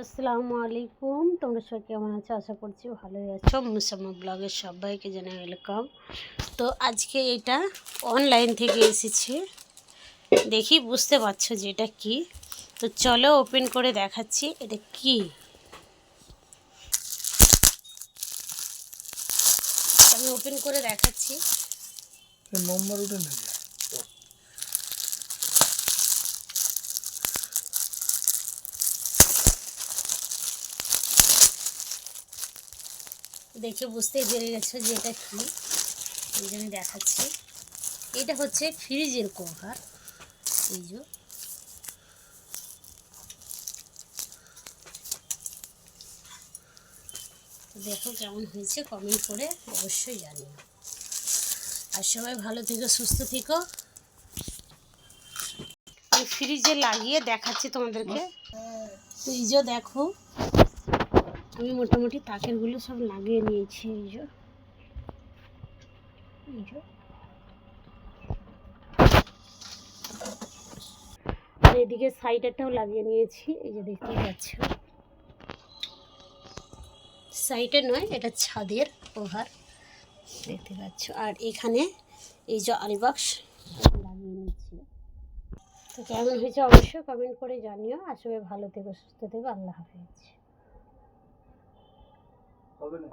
আসসালামু আলাইকুম। তোমরা সবাই কেমন আছো? আশা করছি ভালোই আছো। মুসাম্মা ব্লগের সবাইকে জানাই ওয়েলকাম। তো আজকে এটা অনলাইন থেকে এসেছে। দেখি বুঝতে পারছ যে এটা কি? তো চলো ওপেন করে দেখাচ্ছি, এটা কি? আমি ওপেন করে দেখাচ্ছি। নম্বর উঠে দেখে বুঝতেই পেরে গেছো যে এটা কি। এই জন্য দেখাচ্ছি। এটা হচ্ছে ফ্রিজের কভার। এই যে। দেখো কেমন হয়েছে কমেন্ট করে অবশ্যই জানিও। আর সবাই ভালো থেকো, সুস্থ থেকো। ফ্রিজে লাগিয়ে দেখাচ্ছি তোমাদেরকে। তো এই যে দেখো আমি মোটামুটি তাকেরগুলো সব লাগিয়ে নিয়েছি, এই যে। এই যে। এদিকে সাইডেরটাও লাগিয়ে নিয়েছি, এই যে দেখতে পাচ্ছ। সাইডে নয়, এটা ছাদের ওভার দেখতে পাচ্ছ। আর এখানে এই যে আলিবাক্স লাগিয়ে নিয়েছি। তো কেমন হয়েছে অবশ্যই কমেন্ট করে জানিও। আসলে ভালো থেকো, সুস্থ থেকো। আল্লাহ হাফেজ। হবে না।